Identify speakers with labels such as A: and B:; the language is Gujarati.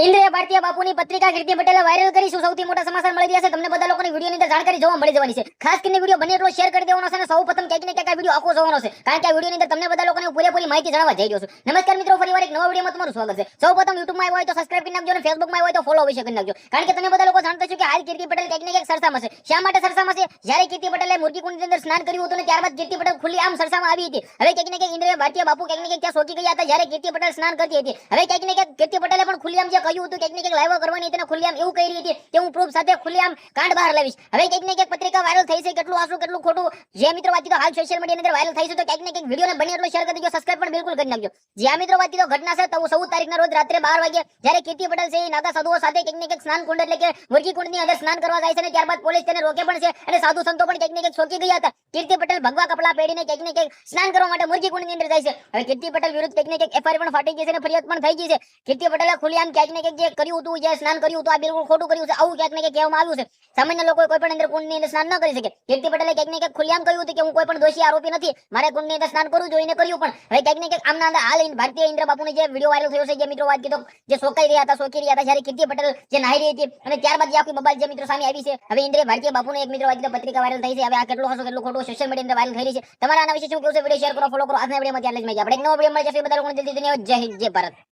A: ઇન્દ્રિય ભારતીય બાપુની પત્રિકા કીર્તિ પટેલે વાયરલ કરી શું સૌથી મોટા સમાચાર મળી રહ્યા છે? તમને બધા લોકોની વિડીયોની અંદર જાણકારી જોવા મળી જવાની છે. ખાસ કરીને વીડિયો બને એટલો શેર કરી દેવાનો છે અને સૌ પ્રથમ ક્યાંક ને ક્યાંક વીડિયો આખો જોવાનો છે. કારણ કે આ વિડીયોની અંદર તમને બધા લોકોને પૂરેપૂરી માહિતી જણાવવા જઈ રહ્યો છું. નમસ્કાર મિત્રો ફરીવાર એક નવા વિડીયોમાં તમારું સ્વાગત છે. સૌ પ્રથમ યુટ્યુબમાં આવ્યો હોય તો સબસ્ક્રાઇબ કરી નાખજો અને ફેસબુકમાં આવ્યો હોય તો ફોલો અવશ્ય કરી નાખજો. કારણ કે તમે બધા લોકો જાણતા છો કે હાલ કીર્તિ પટેલ ક્યાંક ને ક્યાંક સરસામાં છે. શા માટે સરસામાં છે? જ્યારે કીર્તિ પટેલે મુરગી અંદર સ્નાન કર્યું હતું અને ત્યારબાદ કીર્તિ પટેલ ખુલ્લી આમ સરસામાં આવી હતી. હવે ક્યાંક ને ક્યાંક ઇન્દ્રિય ભારતીય બાપુ ક્યાંક ને ક્યાંક ત્યાં સોકી ગયા હતા, જ્યારે કીર્તિ પટેલ સ્નાન કરતી હતી. હવે ક્યાંક ને ક્યાંક કીર્તિ પટેલે પણ ખુલ્લી આમ કહ્યું હતું ક્યાંક ને ક્યાંક લાઈવ કરવાની હતી ખુલ્લેઆમ એવું કહી રહી હતી કે હું પ્રૂફ સાથે ખુલ્લેઆમ કાંડ બહાર લાવીશ. હવે ક્યાંક ને ક્યાંક પત્રિકા વાયરલ થઈ છે, કેટલું આસું, કેટલું ખોટું. જે મિત્રો વાત તો હાલ સોશિયલ મીડિયાની અંદર વાયરલ થઈ છે, તો ક્યાંક ને ક્યાંક વિડીયોને બને એટલો શેર કરી દેજો સબસ્ક્રાઇબ પણ બિલકુલ કરી નાખજો. જે આ મિત્રો વાત તો ઘટના છે, તો ચૌદ તારીખના રોજ રાત્રે બાર વાગે જ્યારે કીર્તિ પટેલ છે, એ સાધુઓ સાથે ક્યાંક ને ક્યાંક સ્નાન કુંડ એટલે કે મુરગી કુંડની અંદર સ્નાન કરવા જાય છે અને ત્યારબાદ પોલીસ તેને રોકે પણ છે અને સાધુ સંતો પણ ક્યાંક ને ક્યાંક ચોકી ગયા હતા. કીર્તિ પટેલ ભગવા કપડા પહેરીને ક્યાંક ને ક્યાંક સ્નાન કરવા માટે મુરગી કુંડની અંદર જાય છે. હવે કીર્તિ પટેલ વિરુદ્ધ ક્યાંક ને ક્યાંક એફઆઈઆર પણ ફાટી ગઈ છે અને ફરિયાદ પણ થઈ ગઈ છે. કીર્તિ પટેલે ખુલ્લેઆમ ક્યાંક ને ક્યાંક જે કર્યું હતું જે સ્નાન કર્યું હતું, આ બિલકુલ ખોટું કર્યું છે, આવું ક્યાંક ને ક્યાંક કહેવામાં આવ્યું છે. સામાન્ય લોકો કોઈ પણ અંદર કુંડની અંદર સ્નાન ન કરી શકે. કીર્તિ પટેલે ક્યાંક ને ક્યાંક ખુલ્લેઆમ કહ્યું હતું કે હું કોઈ પણ દોષી આરોપી નથી, મારે કુંડની અંદર સ્નાન કરવું જોઈએ એને કર્યું પણ. હવે ક્યાંક ને ક્યાંક આમના અંદર હાલ ભારતીય ઇન્દ્ર બાપુની જે વીડિયો વાયરલ થયો છે, જે મિત્રો વાત કીધો, જે સોકાઈ રહ્યા હતા સોકી રહ્યા હતા, જ્યારે કીર્તિ પટેલ જે નાહી રહી હતી, અને ત્યારબાદ જે આખી બબાલ જે મિત્રો સામે આવી છે, હવે ઇન્દ્રે ભારતીય બાપુને એક મિત્રો વાત કીધો, પત્રિકા વાયરલ થઈ છે, હવે આ કેટલું હશો કેટલું ખોટું સોશિયલ મીડિયા અંદર વાયરલ થઈ રહી છે. તમારા આના વિશે શું કેવું છે? વીડિયો શેર કરો ફોલો કરો, આજના વિડીયોમાં ત્યાં જ આપણે એક નવો વીડિયો મળી બધા જલ્દી જય હિન્દ, જય ભારત.